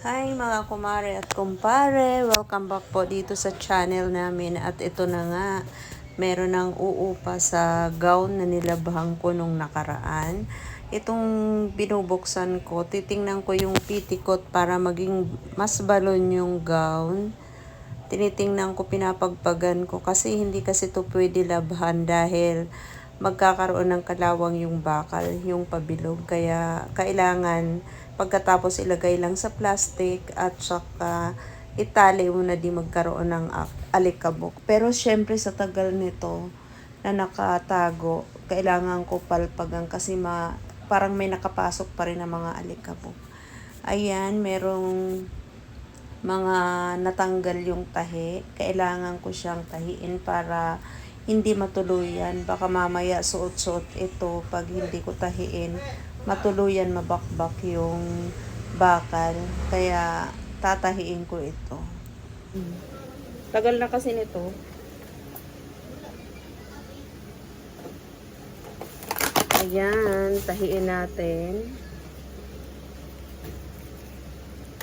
Hi mga kumare at kumpare, welcome back po dito sa channel namin at ito na nga, meron ng uupa sa gown na nilabhang ko nung nakaraan. Itong binubuksan ko, titingnan ko yung petticoat para maging mas balon yung gown. Tinitingnan ko, pinapagpagan ko kasi hindi kasi to pwede labhan dahil magkakaroon ng kalawang yung bakal, yung pabilog. Kaya kailangan pagkatapos ilagay lang sa plastic at saka itali mo na di magkaroon ng alikabok. Pero syempre sa tagal nito na nakatago, kailangan ko palpagan kasi ma, parang may nakapasok pa rin ng mga alikabok. Ayan, merong mga natanggal yung tahi. Kailangan ko siyang tahiin para hindi matuluyan. Baka mamaya suot-suot ito pag hindi ko tahiin. Matuluyan mabakbak yung bakal. Kaya tatahiin ko ito. Tagal na kasi nito. Ayan, tahiin natin.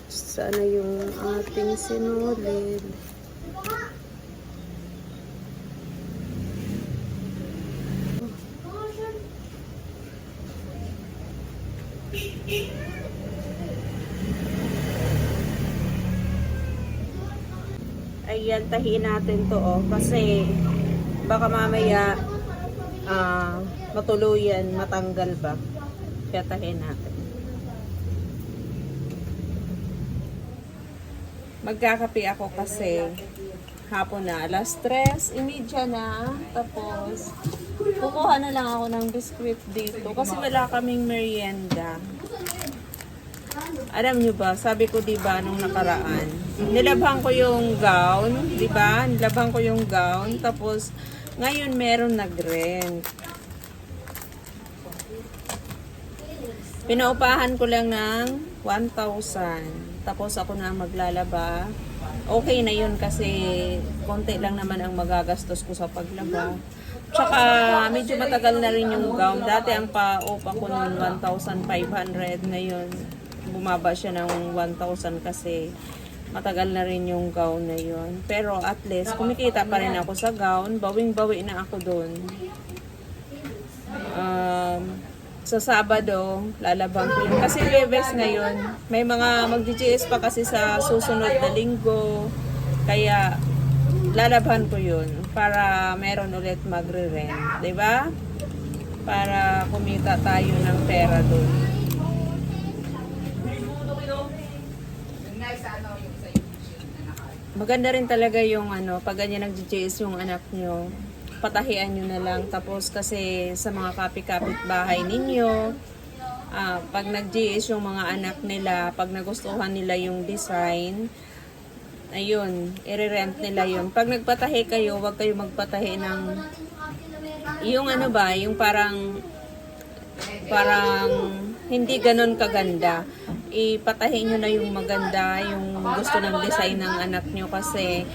Sana yung ating sinulid. Ayan, tahiin natin to oh. Kasi baka mamaya ah matuluyan, matanggal ba. Kaya tahiin natin. Magkakape ako kasi hapon na. Alas 3, imidya na. Tapos, kukuha na lang ako ng biskwit dito. Kasi wala kaming merienda. Alam nyo ba, sabi ko 'di ba nung nakaraan, nilabhan ko yung gown, 'di ba? Nilabhan ko yung gown tapos ngayon meron nag-rent. Pinaupahan ko lang ng 1,000. Tapos ako na maglalaba. Okay na yun kasi konti lang naman ang magagastos ko sa paglaba. Tsaka medyo matagal na rin yung gown. Dati ang pa-opa ko noon 1,500. Ngayon bumaba siya ng 1,000 kasi matagal na rin yung gown na yun. Pero at least kumikita pa rin ako sa gown. Bawing-bawi na ako doon. Um, sa Sabado, lalabang ko. Kasi Webes ngayon, may mga mag-DJS pa kasi sa susunod na linggo. Kaya, lalaban ko yun para meron ulit magre-rent. ba? Para kumita tayo ng pera doon. Maganda rin talaga yung ano, pag ganyan nag-DJS yung anak nyo, patahian nyo na lang. Tapos kasi sa mga kapit-kapit bahay ninyo, ah, pag nag-GS yung mga anak nila, pag nagustuhan nila yung design, ayun, i-rent nila yun. Pag nagpatahi kayo, wag kayo magpatahi ng, yung ano ba, yung parang, parang hindi ganon kaganda. Ipatahin nyo na yung maganda, yung gusto ng design ng anak nyo kasi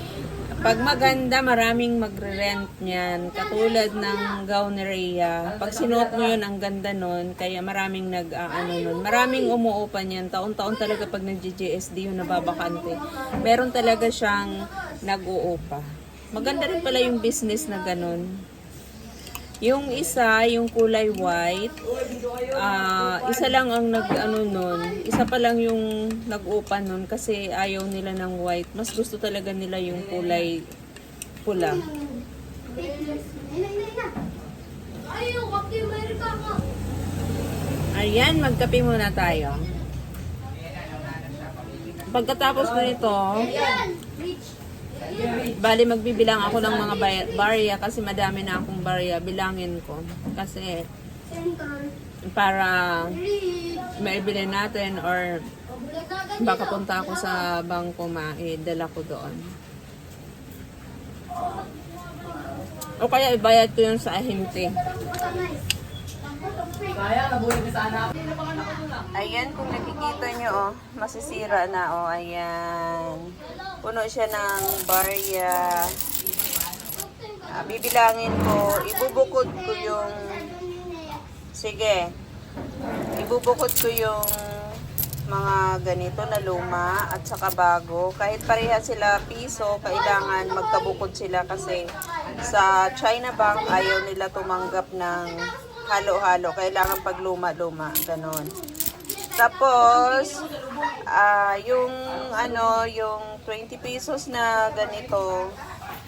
pag maganda, maraming magre-rent niyan. Katulad ng gown ni Rhea. Pag sinuot mo yun, ang ganda nun. Kaya maraming nag, ah, ano nun. Maraming umuupa niyan. Taon-taon talaga pag nag-GGSD yung nababakante. Meron talaga siyang nag-uupa. Maganda rin pala yung business na ganun. Yung isa, yung kulay white, ah isa lang ang nag ano nun, isa pa lang yung nag-upa nun kasi ayaw nila ng white. Mas gusto talaga nila yung kulay pula. Ayan, magkape muna tayo. Pagkatapos nito, bali magbibilang ako ng mga barya kasi madami na akong barya. Bilangin ko. Kasi para maibili natin or baka punta ako sa bangko maidala ko doon. O kaya ibayad ko yun sa ahente. Ayan, kung nakikita nyo, oh, masisira na, oh, ayan. Puno siya ng barya. Ah, bibilangin ko, ibubukod ko yung, sige, ibubukod ko yung mga ganito na luma at saka bago. Kahit pareha sila piso, kailangan magkabukod sila kasi sa China Bank ayaw nila tumanggap ng halo-halo. Kailangan pag luma-luma, ganon. Tapos, ah yung ano, yung 20 pesos na ganito,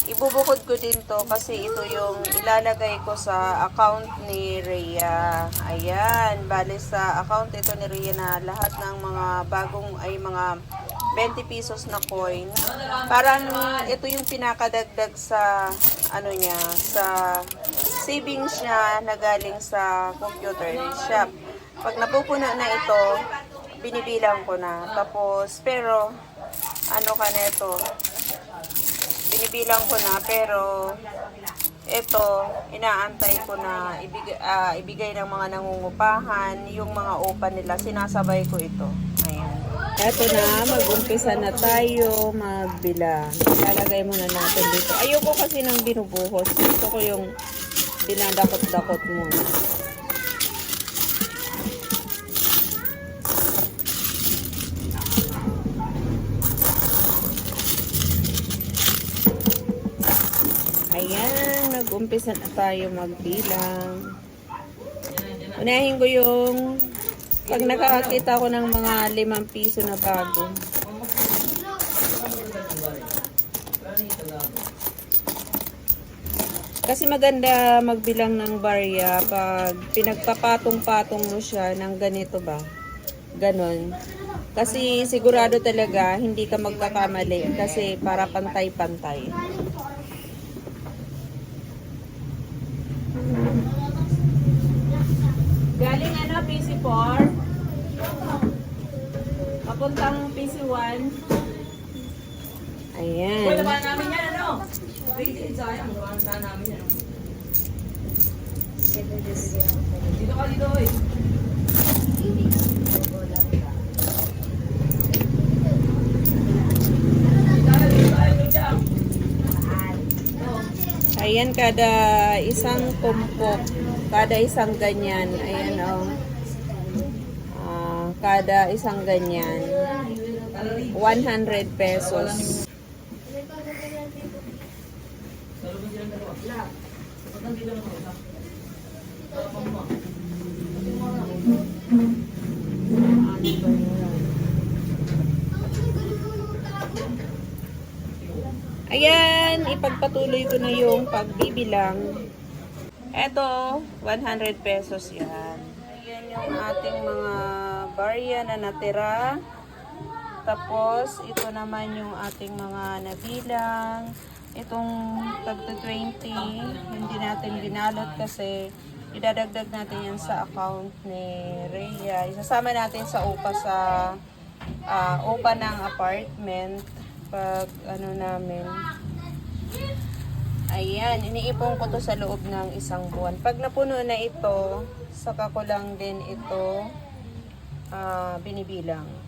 ibubukod ko din to kasi ito yung ilalagay ko sa account ni Rhea. Ayan, bale sa account ito ni Rhea na lahat ng mga bagong ay mga 20 pesos na coin. Parang ito yung pinakadagdag sa ano niya, sa savings niya na galing sa computer shop. Pag napupuno na ito, binibilang ko na. Tapos, pero, ano ka na ito, binibilang ko na, pero, ito, inaantay ko na ibigay, ah, ibigay ng mga nangungupahan, yung mga upa nila, sinasabay ko ito. Ayan. Eto na, mag-umpisa na tayo magbilang. Lalagay muna natin dito. Ayoko kasi ng binubuhos. Gusto ko yung dinadakot-dakot muna. Ayan, nag-umpisa na tayo magbilang. Unahin ko yung pag nakakakita ko ng mga limang piso na bago. Kasi maganda magbilang ng barya pag pinagpapatong-patong mo siya ng ganito ba? Ganon. Kasi sigurado talaga hindi ka magkakamali kasi para pantay-pantay. Ano, PC4? Papuntang PC1. Ayan. Uy, labanan namin yan, ano? Wait, sayang. Labanan namin yan. Dito ka dito, eh. Ayan, kada isang tumpok, kada isang ganyan, ayan kada isang ganyan, 100 pesos. Ayan, ipagpatuloy ko na yung pagbibilang. Eto, 100 pesos yan. Ayan yung ating mga barya na natira. Tapos, ito naman yung ating mga nabilang. Itong tagto 20, hindi natin binalot kasi idadagdag natin yan sa account ni Rhea. Isasama natin sa upa sa ah, upa ng apartment pag ano namin. Ayan, iniipon ko to sa loob ng isang buwan. Pag napuno na ito, saka ko lang din ito ah, binibilang.